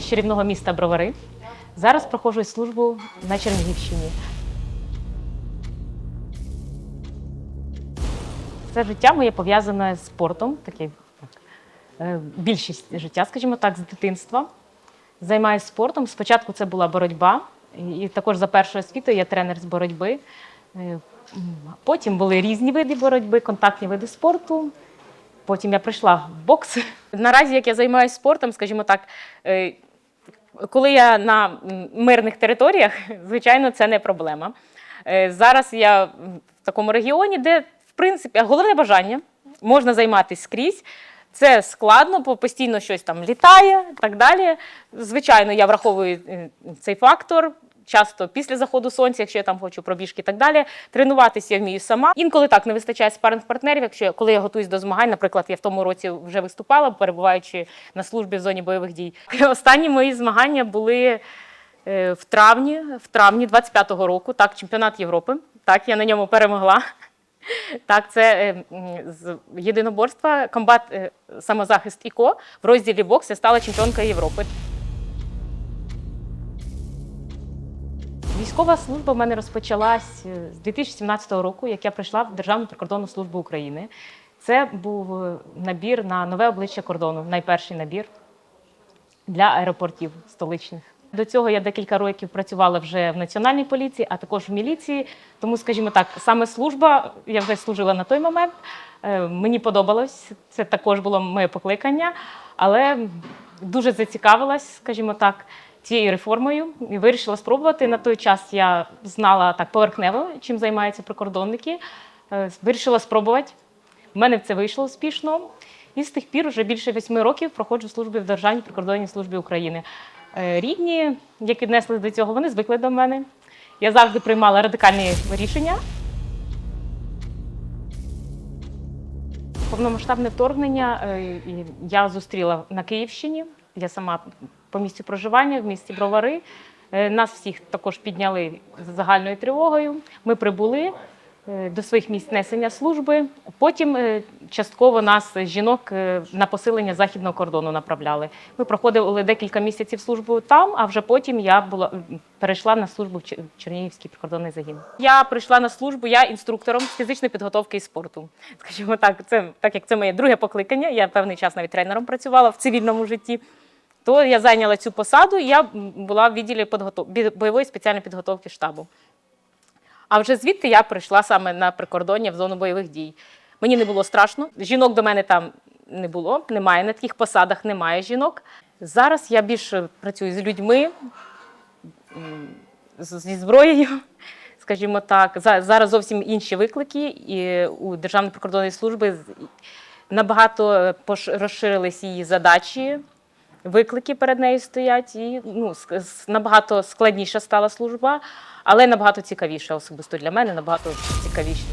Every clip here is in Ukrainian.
Я з чарівного міста Бровари. Зараз проходжу службу на Чернігівщині. Все життя моє пов'язане з спортом, таке е, більшість життя, скажімо так, з дитинства. Займаюся спортом. Спочатку це була боротьба, і і також за першою освітою я тренер з боротьби. Е, Потім були різні види боротьби, контактні види спорту. Потім я прийшла в бокс. Наразі, як я займаюся спортом, скажімо так, е, коли я на мирних територіях, звичайно, це не проблема. Е, Зараз я в такому регіоні, де, в принципі, головне бажання можна займатися скрізь. Це складно, бо постійно щось там літає і так далі. Звичайно, я враховую е, цей фактор. Часто після заходу сонця, якщо я там хочу пробіжки і так далі, тренуватися я вмію сама. Інколи так не вистачає спаринг партнерів. Якщо я- коли я готуюсь до змагань, наприклад, я в тому році вже виступала, перебуваючи на службі в зоні бойових дій. Останні мої змагання були е, в травні, в травні 25-го року. Так, чемпіонат Європи. Так, я на ньому перемогла. Так, це е, з єдиноборства, комбат е, самозахист ІКО в розділі бокс я стала чемпіонкою Європи. Військова служба в мене розпочалась е, з 2017 року, як я прийшла в Державну прикордонну службу України. Це був е, набір на нове обличчя кордону, найперший набір для аеропортів столичних. До цього я декілька років працювала вже в національній поліції, а також в міліції. Тому, скажімо так, саме служба, я вже служила на той момент. е, Мені подобалось, це також було моє покликання, але дуже зацікавилась, скажімо так, цією реформою і вирішила спробувати. На той час я знала так поверхнево, чим займаються прикордонники. Е, Вирішила спробувати. У мене це вийшло успішно. І з тих пір вже більше восьми років проходжу служби в Державній прикордонній службі України. Е, Рідні, як віднесли до цього, вони звикли до мене. Я завжди приймала радикальні рішення. Повномасштабне вторгнення е, я зустріла на Київщині. Я сама по місцю проживання в місті Бровари. Е, Нас всіх також підняли з загальною тривогою. Ми прибули е, до своїх місць несення служби. Потім е, частково нас, жінок, на посилення західного кордону направляли. Ми проходили декілька місяців службу там, а вже потім я була перейшла на службу в Чернігівський прикордонний загін. Я прийшла на службу, я інструктором з фізичної підготовки і спорту. Скажімо так, це так як це моє друге покликання. Я певний час навіть тренером працювала в цивільному житті. То я зайняла цю посаду, і я була в відділі підготов... бойової спеціальної підготовки штабу. А вже звідти я прийшла саме на прикордоння в зону бойових дій. Мені не було страшно. Жінок до мене там не було, немає на таких посадах, немає жінок. Зараз я більше працюю з людьми, зі зброєю, скажімо так. За- Зараз зовсім інші виклики, і у Державної прикордонної служби набагато е, розширились її задачі. Виклики перед нею стоять, і ну, набагато складніша стала служба, але набагато цікавіша особисто для мене, набагато цікавіше.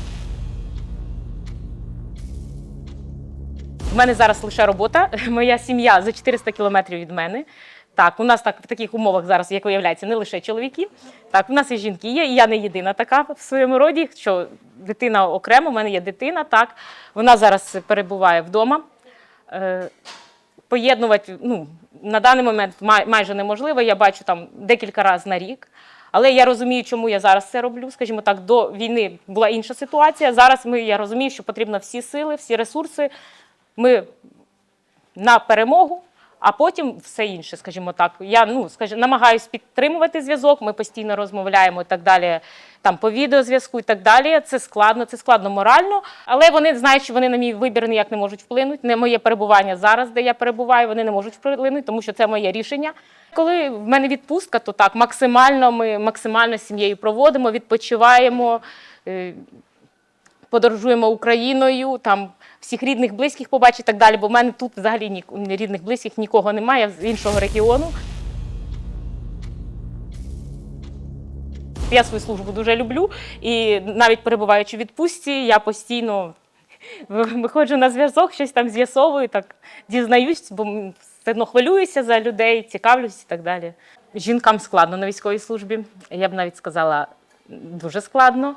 У мене зараз лише робота. Моя сім'я за 400 кілометрів від мене. Так, у нас так в таких умовах зараз, як виявляється, не лише чоловіки. Так, у нас і жінки є, і я не єдина така в своєму роді, що дитина окремо, у мене є дитина, так. Вона зараз перебуває вдома. Поєднувати ну, на даний момент май- майже неможливо. Я бачу там декілька разів на рік. Але я розумію, чому я зараз це роблю. Скажімо так, до війни була інша ситуація. Зараз ми, я розумію, що потрібно всі сили, всі ресурси. Ми на перемогу, а потім все інше, скажімо так. Я ну, скажімо, намагаюся підтримувати зв'язок, ми постійно розмовляємо і так далі, там по відеозв'язку і так далі. Це складно, це складно морально. Але вони знають, що вони на мій вибір ніяк не можуть вплинути. Не моє перебування зараз, де я перебуваю, вони не можуть вплинути, тому що це моє рішення. Коли в мене відпустка, то так максимально ми максимально з сім'єю проводимо, відпочиваємо. Подорожуємо Україною, там всіх рідних, близьких побачити і так далі. Бо в мене тут взагалі ні, рідних, близьких нікого немає з іншого регіону. Я свою службу дуже люблю, і навіть перебуваючи в відпустці, я постійно виходжу на зв'язок, щось там з'ясовую, так дізнаюсь, бо все одно хвилююся за людей, цікавлюсь і так далі. Жінкам складно на військовій службі. Я б навіть сказала, дуже складно.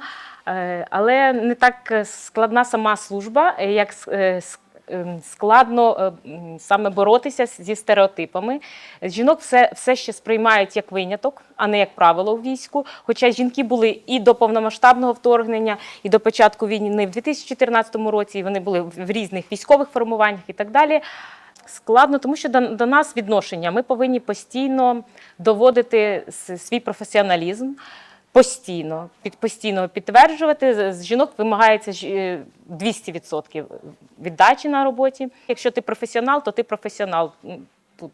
Е, Але не так складна сама служба, як е, ем, складно е, саме боротися зі стереотипами. Жінок все, все ще сприймають як виняток, а не як правило у війську. Хоча жінки були і до повномасштабного вторгнення, і до початку війни в 2014 році, і вони були в різних військових формуваннях і так далі. Складно, тому що до, до нас відношення. Ми повинні постійно доводити свій професіоналізм. Постійно, під, постійно підтверджувати. З- жінок вимагається ж, е, 200% віддачі на роботі. Якщо ти професіонал, то ти професіонал. Тут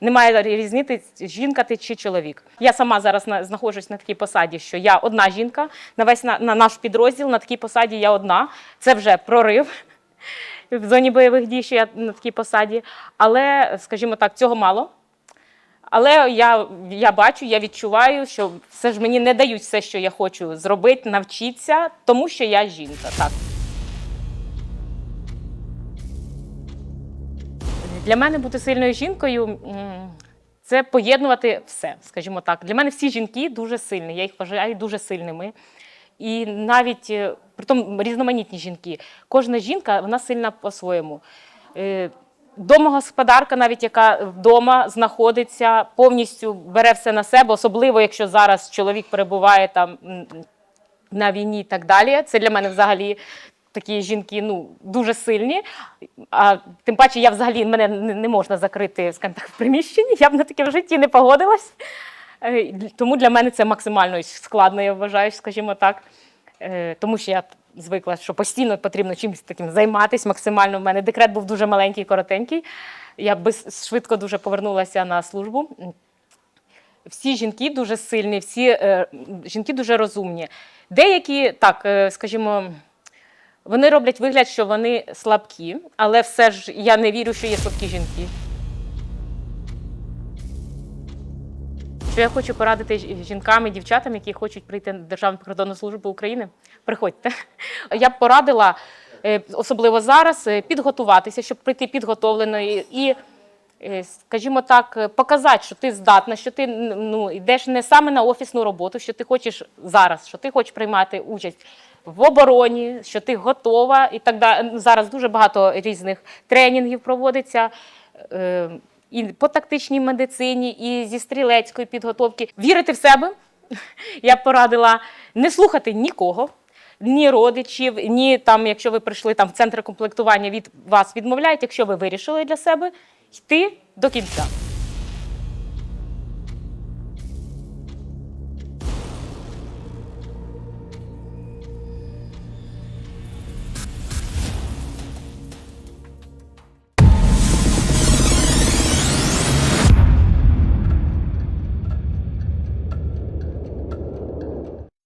немає різниці, жінка ти чи чоловік. Я сама зараз на, знаходжусь на такій посаді, що я одна жінка, на весь на, на наш підрозділ на такій посаді я одна. Це вже прорив в зоні бойових дій, що я на такій посаді. Але, скажімо так, цього мало. Але я, я бачу, я відчуваю, що все ж мені не дають все, що я хочу зробити, навчитися, тому що я жінка. Так. Для мене бути сильною жінкою це поєднувати все, скажімо так. Для мене всі жінки дуже сильні, я їх вважаю дуже сильними. І навіть е, притом різноманітні жінки. Кожна жінка вона сильна по-своєму. Домогосподарка, навіть яка вдома знаходиться, повністю бере все на себе, особливо якщо зараз чоловік перебуває там на війні і так далі. Це для мене взагалі такі жінки ну, дуже сильні. А тим паче, я взагалі мене не не можна закрити скажімо так, в приміщенні. Я б на таке в житті не погодилась. Е, Тому для мене це максимально складно, я вважаю, скажімо так. Е, Тому що я звикла, що постійно потрібно чимось таким займатися максимально. У мене декрет був дуже маленький, коротенький. Я без, швидко дуже повернулася на службу. Всі жінки дуже сильні, всі е, жінки дуже розумні. Деякі, так, е, скажімо, вони роблять вигляд, що вони слабкі, але все ж я не вірю, що є слабкі жінки. Що я хочу порадити жінкам і дівчатам, які хочуть прийти на Державну прикордонну службу України, приходьте. Я б порадила, е, особливо зараз, е, підготуватися, щоб прийти підготовленою і, е, скажімо так, показати, що ти здатна, що ти ну, йдеш не саме на офісну роботу, що ти хочеш зараз, що ти хочеш приймати участь в обороні, що ти готова і так далі. Зараз дуже багато різних тренінгів проводиться. І по тактичній медицині, і зі стрілецької підготовки. Вірити в себе. Я б порадила не слухати нікого, ні родичів, ні там, якщо ви прийшли там в центр комплектування, від вас відмовляють, якщо ви вирішили для себе йти до кінця.